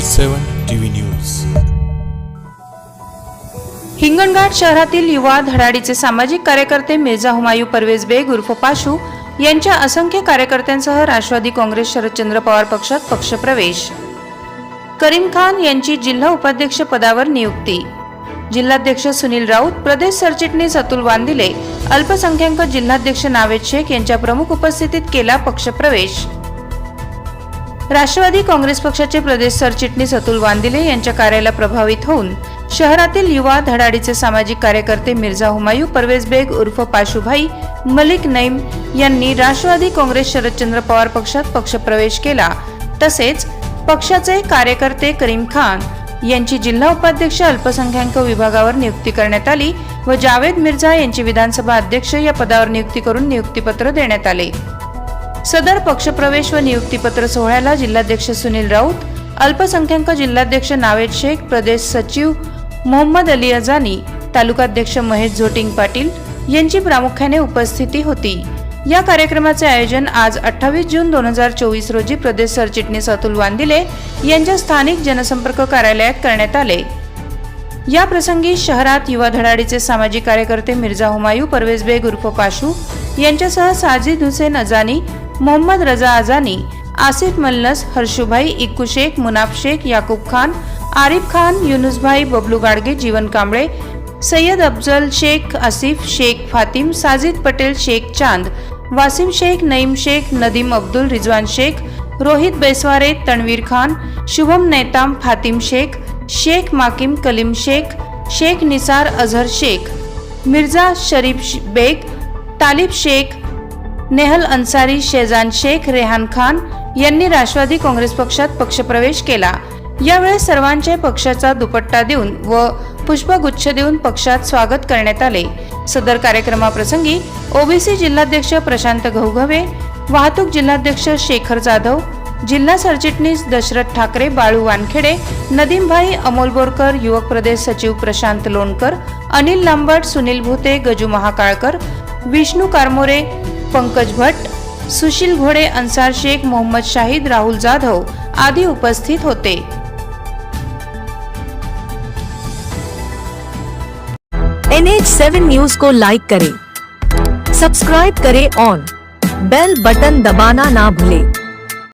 सेवन TV news. Hinganghat शहरातील युवा धडाडीचे सामाजिक कार्यकर्ते मिर्झा हुमायू परवेज बेग उर्फ पाशू यांच्या असंख्य कार्यकर्त्यांसह राष्ट्रवादी काँग्रेस शरदचंद्र पवार पक्षात पक्षप्रवेश. करीम खान यांची जिल्हा उपाध्यक्ष पदावर नियुक्ती. जिल्हाध्यक्ष सुनील राऊत प्रदेश सरचिटणीस अतुल वांदिले अल्पसंख्याक जिल्हाध्यक्ष नावेद शेख यांच्या प्रमुख उपस्थितीत केला पक्षप्रवेश. राष्ट्रवादी काँग्रेस पक्षाचे प्रदेश सरचिटणीस अतुल वांदिले यांच्या कार्याला प्रभावित होऊन शहरातील युवा धडाडीचे सामाजिक कार्यकर्ते मिर्झा हुमायू परवेज बेग उर्फ पाशुभाई मलिक नईम यांनी राष्ट्रवादी काँग्रेस शरदचंद्र पवार पक्षात पक्षप्रवेश केला. तसेच पक्षाचे कार्यकर्ते करीम खान यांची जिल्हा उपाध्यक्ष अल्पसंख्याक विभागावर नियुक्ती करण्यात आली व जावेद मिर्झा यांची विधानसभा अध्यक्ष या पदावर नियुक्ती करून नियुक्तीपत्र देण्यात आले. सदर पक्षप्रवेश व नियुक्तीपत्र सोहळ्याला जिल्हाध्यक्ष सुनील राऊत अल्पसंख्याक जिल्हाध्यक्ष नावेद शेख प्रदेश सचिव मोहम्मद अली अजानी तालुकाध्यक्ष महेश झोटिंग पाटील यांची प्रामुख्याने उपस्थिती होती. या कार्यक्रमाचे आयोजन आज अठ्ठावीस जून दोन हजार चोवीस रोजी प्रदेश सरचिटणीस अतुल वांदिले यांच्या स्थानिक जनसंपर्क कार्यालयात करण्यात आले. या प्रसंगी शहरात युवा धडाडीचे सामाजिक कार्यकर्ते मिर्झा हुमायू परवेज बेग उर्फ पाशू यांच्यासह साजिद हुसेन अजानी मोहम्मद रजा आझानी आसिफ मल्लस हर्षुभाई इक्कू शेख मुनाफ शेख याकूब खान आरिफ खान युनुसभाई बबलू गाडगे जीवन कांबळे सय्यद अफजल शेख आसिफ शेख फातिम साजिद पटेल शेख चांद वासिम शेख नईम शेख नदीम अब्दुल रिजवान शेख रोहित बेसवारे तणवीर खान शुभम नेताम फातिम शेख शेख माकिम कलीम शेख शेख निसार अझहर शेख मिर्झा शरीफ बेग तालिब शेख नेहल अन्सारी शेजान शेख रेहान खान यांनी राष्ट्रवादी काँग्रेस पक्षात पक्षप्रवेश केला. यावेळेस सर्वांचे पक्षाचा दुपट्टा देऊन व पुष्पगुच्छ देऊन पक्षात स्वागत करण्यात आले. सदर कार्यक्रमाप्रसंगी ओबीसी जिल्हाध्यक्ष प्रशांत घौघवे वाहतूक जिल्हाध्यक्ष शेखर जाधव जिल्हा सरचिटणीस दशरथ ठाकरे बाळू वानखेडे नदीमभाई अमोल बोरकर युवक प्रदेश सचिव प्रशांत लोणकर अनिल लांबट सुनील भुते गजू महाकाळकर विष्णू कारमोरे पंकज भट्ट, सुशील घोडे, अन्सार शेख, मोहम्मद शाहिद, राहुल जाधव आदि उपस्थित होते. एन एच सेवन न्यूज़ को लाइक करें, सब्सक्राइब करें और बेल बटन दबाना ना भूलें।